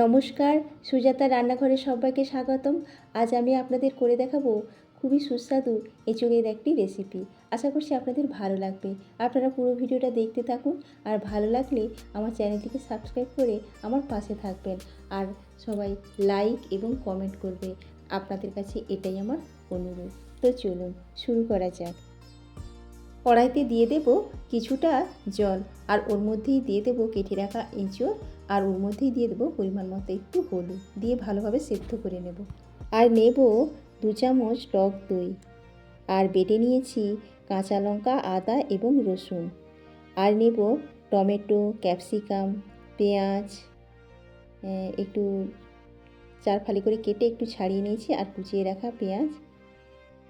নমস্কার সুজাতা রান্নাঘরে সবাইকে স্বাগতম। আজ আমি আপনাদের করে দেখাবো খুবই সুস্বাদু এঁচড়ের একটি রেসিপি আশা করছি আপনাদের ভালো লাগবে। আপনারা পুরো ভিডিওটা দেখতে থাকুন আর ভালো লাগলে আমার চ্যানেলটিকে সাবস্ক্রাইব করে আমার পাশে থাকবেন আর সবাই লাইক এবং কমেন্ট করবে। আপনাদের কাছে এটাই আমার অনুরোধ। তো চলুন, শুরু করা যাক। কড়াইতে দিয়ে দেব কিছুটা জল আর ওর মধ্যেই দিয়ে দেবো কেটে রাখা এঁচড়। আর ওর মধ্যেই দিয়ে দেবো পরিমাণ মতো একটু হলুদ, দিয়ে ভালোভাবে সেদ্ধ করে নেব। আর নেব দু চামচ টক দই। আর বেটে নিয়েছি কাঁচা লঙ্কা, আদা এবং রসুন। আর নেব টমেটো, ক্যাপসিকাম, পেঁয়াজ একটু চার ফালি করে কেটে একটু ছাড়িয়ে নিয়েছি আর কুচিয়ে রাখা পেঁয়াজ।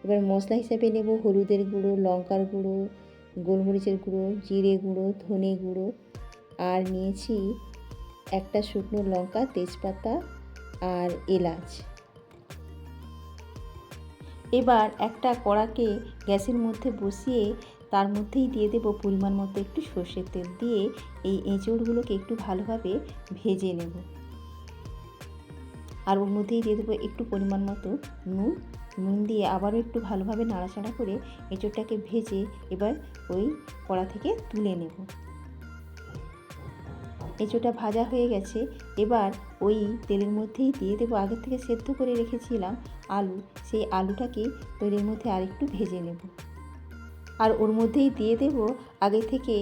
এবার মশলা হিসাবে নেব হলুদের গুঁড়ো, লঙ্কার গুঁড়ো, গোলমরিচের গুঁড়ো, জিরে গুঁড়ো, ধনে গুঁড়ো। আর নিয়েছি একটা শুকনো লঙ্কা, তেজপাতা আর এলাচ। এবার একটা কড়াকে গ্যাসের মধ্যে বসিয়ে তার মধ্যেই দিয়ে দেবো পরিমাণ মতো একটু সর্ষের তেল দিয়ে এই এঁচড়গুলোকে একটু ভালোভাবে ভেজে নেব। আর ওর মধ্যেই দিয়ে দেবো একটু পরিমাণ মতো নুন। নুন দিয়ে আবারও একটু ভালোভাবে নাড়াচাড়া করে এঁচড়টাকে ভেজে এবার ওই কড়া থেকে তুলে নেব। এঁচোটা ভাজা হয়ে গেছে, এবার ওই তেলের মধ্যেই দিয়ে দেবো। আগের থেকে সেদ্ধ করে রেখেছিলাম আলু, সেই আলুটাকে তেলের মধ্যে আরেকটু ভেজে নেব। আর ওর মধ্যেই দিয়ে দেব আগে থেকে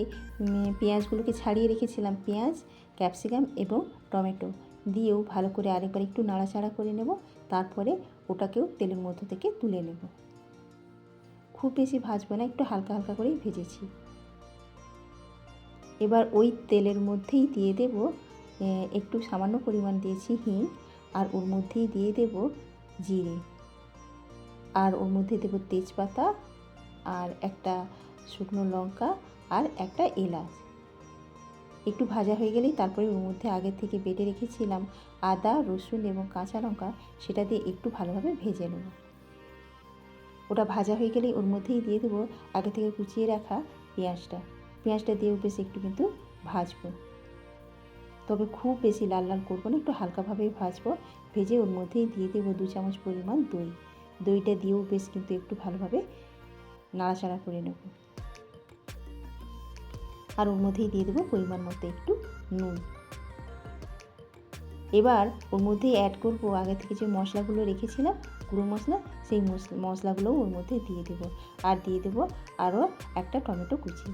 পেঁয়াজগুলোকে ছাড়িয়ে রেখেছিলাম, পেঁয়াজ, ক্যাপসিকাম এবং টমেটো। দিয়েও ভালো করে আরেকবার একটু নাড়াচাড়া করে নেব, তারপরে ওটাকেও তেলের মধ্য থেকে তুলে নেব। খুব বেশি ভাজবো না, একটু হালকা হালকা করেই ভেজেছি। এবার ওই তেলের মধ্যেই দিয়ে দেব একটু সামান্য পরিমাণ দিয়েছি হিং আর ওর মধ্যেই দিয়ে দেব জিরে। আর ওর মধ্যে দেব তেজপাতা আর একটা শুকনো লঙ্কা আর একটা এলাচ। একটু ভাজা হয়ে গেলেই তারপরে ওর মধ্যে আগে থেকে বেটে রেখেছিলাম আদা, রসুন এবং কাঁচা লঙ্কা, সেটা দিয়ে একটু ভালোভাবে ভেজে নেব। ওটা ভাজা হয়ে গেলেই ওর মধ্যেই দিয়ে দেবো আগে থেকে কুচিয়ে রাখা পেঁয়াজটা। পেঁয়াজটা দিয়েও বেশ একটু কিন্তু ভাজবো। তবে খুব বেশি লাল লাল করব না, একটু হালকাভাবেই ভাজবো। ভেজে ওর মধ্যেই দিয়ে দেবো দু চামচ পরিমাণ দই। দইটা দিয়েও বেশ কিন্তু একটু ভালোভাবে নাড়াচাড়া করে নেব। আর ওর মধ্যেই দিয়ে দেবো পরিমাণ মতো একটু নুন। এবার ওর মধ্যেই অ্যাড করব আগে থেকে যে মশলাগুলো রেখেছিলাম, গুঁড়ো মশলা, সেই মশলাগুলোও ওর মধ্যে দিয়ে দেবো। আর দিয়ে দেবো আরও একটা টমেটো কুচি।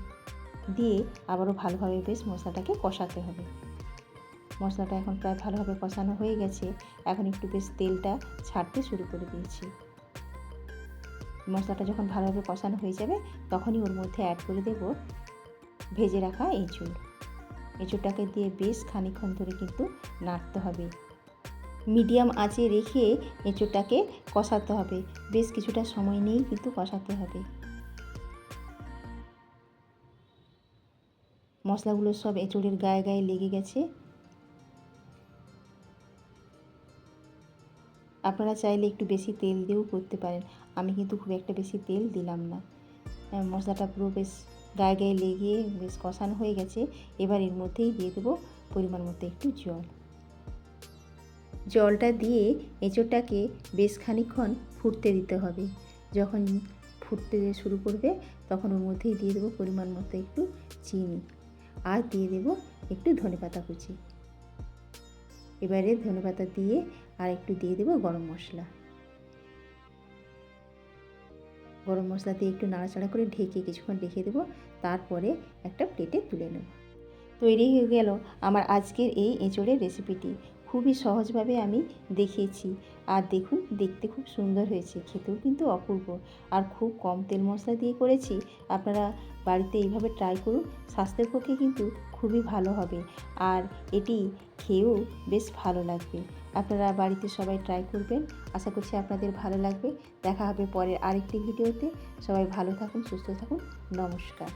দিয়ে আবারও ভালোভাবে বেশ মশলাটাকে কষাতে হবে। মশলাটা এখন প্রায় ভালোভাবে কষানো হয়ে গেছে। এখন একটু বেশ তেলটা ছাড়তে শুরু করে দিয়েছি। মশলাটা যখন ভালোভাবে কষানো হয়ে যাবে, তখনই ওর মধ্যে অ্যাড করে দেব ভেজে রাখা এঁচুড় এঁচুড়টাকে দিয়ে বেশ খানিক্ষণ ধরে কিন্তু নাড়তে হবে। মিডিয়াম আঁচে রেখে এঁচুড়টাকে কষাতে হবে। বেশ কিছুটা সময় নিয়েই কিন্তু কষাতে হবে। মশলাগুলো সব এঁচড়ের গায়ে গায়ে লেগে গেছে। আপনারা চাইলে একটু বেশি তেল দিয়েও করতে পারেন। আমি কিন্তু খুব একটা বেশি তেল দিলাম না। মশলাটা পুরো বেশ গায়ে গায়ে লেগে বেশ কষানো হয়ে গেছে। এবার এর মধ্যেই দিয়ে দেবো পরিমাণ মতো একটু জল। জলটা দিয়ে এঁচড়টাকে বেশ খানিক্ষণ ফুটতে দিতে হবে। যখন ফুটতে শুরু করবে, তখন ওর মধ্যেই দিয়ে দেবো পরিমাণ মতো একটু চিনি। আর দিয়ে দেব একটু ধনেপাতা কুচি। এবারে ধনেপাতা দিয়ে আর একটু দিয়ে দেব গরম মশলা। গরম মশলা দিয়ে একটু নাড়াচাড়া করে ঢেকে কিছুক্ষণ রেখে দেবো, তারপরে একটা প্লেটে তুলে নেব। তৈরি হয়ে গেল আমার আজকের এই এঁচড়ের রেসিপিটি খুবই সহজভাবে আমি দেখিয়েছি। আর দেখুন, দেখতে খুব সুন্দর হয়েছে, খেতেও কিন্তু অপূর্ব। আর খুব কম তেল মশলা দিয়ে করেছি, আপনারা বাড়িতে এইভাবে ট্রাই করুন, স্বাস্থ্যের পক্ষে কিন্তু খুবই ভালো হবে। আর এটি খেয়েও বেশ ভালো লাগবে। আপনারা বাড়িতে সবাই ট্রাই করবেন, আশা করছি আপনাদের ভালো লাগবে। দেখা হবে পরের আরেকটি ভিডিওতে। সবাই ভালো থাকুন, সুস্থ থাকুন, নমস্কার।